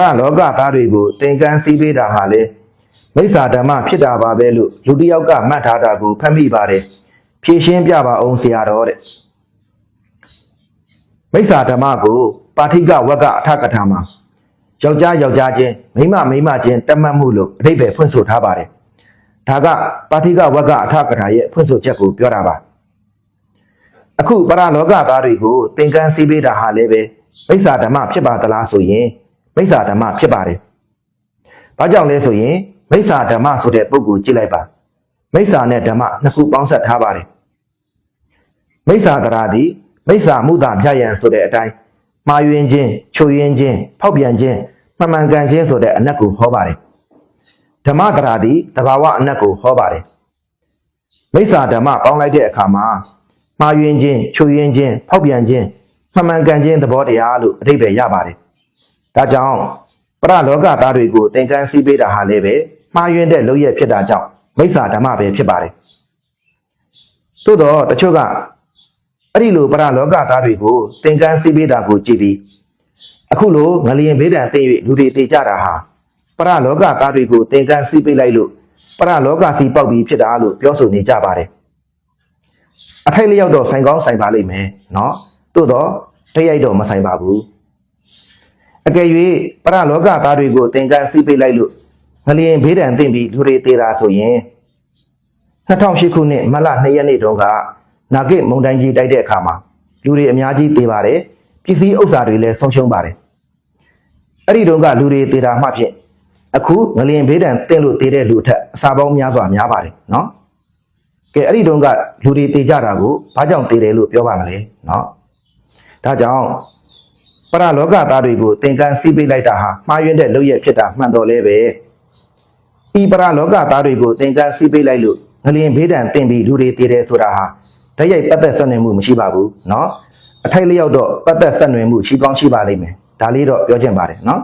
ရလောကသားတွေကိုသင်္ကန်းစည်းပေးတာဟာလေမိစ္ဆာဓမ္မဖြစ်တာပါပဲလို့လူတစ်ယောက်ကမှတ်ထားတာကိုဖတ်မိပါတယ်ဖြည့်ရှင်းပြပါအောင်ဆရာတော်တဲ့မိစ္ဆာဓမ္မကိုပါဋိကဝက်ကအထကထာမှာယောက်ျားယောက်ျားချင်းမိန်းမမိန်းမချင်းတတ်မှတ်မှုလို့အဓိပ္ပာယ်ဖွင့်ဆိုထားပါတယ်ဒါကပါဋိကဝက်ကအထကထာရဲ့ဖွင့်ဆိုချက်ကိုပြောတာပါအခုပရလောကသားတွေကိုသင်္ကန်းစည်းပေးတာဟာလည်းပဲမိစ္ဆာဓမ္မဖြစ်ပါသလားဆိုရင် မိစ္ဆာဓမ္မဖြစ်ပါတယ်။ဘာကြောင့်လဲဆိုရင်မိစ္ဆာဓမ္မဆိုတဲ့ပုဂ္ဂိုလ်ကြည့်လိုက်ပါ။မိစ္ဆာနဲ့ဓမ္မနှစ်ခုပေါင်းစပ်ထားပါတယ်။မိစ္ဆာတရားသည်မိစ္ဆာမှုသာဖြတ်ရန်ဆိုတဲ့အတိုင်းမှားယွင်းခြင်းချိုယွင်းခြင်းဖောက်ပြန်ခြင်းမှန်မှန်ကန်ခြင်းဆိုတဲ့အနက်ကိုဟောပါတယ်။ဓမ္မတရားသည်တဘာဝအနက်ကိုဟောပါတယ်။မိစ္ဆာဓမ္မပေါင်းလိုက်တဲ့အခါမှာမှားယွင်းခြင်းချွယွင်းခြင်းဖောက်ပြန်ခြင်းမှန်မှန်ကန်ခြင်းသဘောတရားလို့အဓိပ္ပာယ်ရပါတယ်။ ဒါကြောင့်ပရလောကသားတွေကိုသင်္ကန်းစည်းပေးတာဟာလည်းပဲမှားယွင်းတဲ့လုပ်ရက်ဖြစ်တာကြောင့်မိစ္ဆာဓမ္မပဲဖြစ်ပါတယ်။သို့တော့တချို့ကအဲ့ဒီလိုပရလောကသားတွေကိုသင်္ကန်းစည်းပေးတာကိုကြည့်ပြီးအခုလိုငလျင်ဘေးဒဏ်သိ၍လူတွေတေကြတာဟာပရလောကသားတွေကိုသင်္ကန်းစည်းပေးလိုက်လို့ပရလောကစီပေါက်ပြီးဖြစ်တာလို့ပြောဆိုနေကြပါတယ်။ အထိုက်လျောက်တော့ဆိုင်ကောင်းဆိုင်ပါလိမ့်မယ်เนาะသို့တော့တရိုက်တော့မဆိုင်ပါဘူး အကယ်၍ပရလောကသားတွေကိုသင်္ကန်းစီးပိတ်လိုက်လို့ငလျင်ဘေးဒဏ်သင့်ပြီးလူတွေသေးတာဆိုရင်2008ခုနှစ်မလ2ရက်နေ့တုန်းကနာဂိတ်မုန်တိုင်းကြီးတိုက်တဲ့အခါမှာလူတွေအများကြီးသေပါတယ်ပစ္စည်းဥစ္စာတွေလည်းဆုံးရှုံးပါတယ်အဲ့ဒီတုန်းကလူတွေသေတာမှဖြင့်အခုငလျင်ဘေးဒဏ်သင့်လို့သေတဲ့လူထက်အစာပေါင်းများစွာများပါတယ်နော်ကဲအဲ့ဒီတုန်းကလူတွေသေကြတာကိုဘာကြောင့်သေတယ်လို့ပြောပါမလဲနော်ဒါကြောင့် ပရလောကသားတွေကိုသင်္ကန်းစီးပေးလိုက်တာဟာမှားယွင်းတဲ့လုပ်ရက်ဖြစ်တာမှန်တော်လဲပဲဤပရလောကသားတွေကိုသင်္ကန်းစီးပေးလိုက်လို့ငလျင်ဘေးဒဏ်တင်ပြီးလူတွေတေတယ်ဆိုတာဟာဓာတ်ရိုက်ပတ်သက်ဆက်နွယ်မှုမရှိပါဘူးเนาะအထိုက်လျောက်တော့ပတ်သက်ဆက်နွယ်မှုရှိကောင်းရှိပါလိမ့်မယ်ဒါလေးတော့ပြောချင်ပါတယ်เนาะ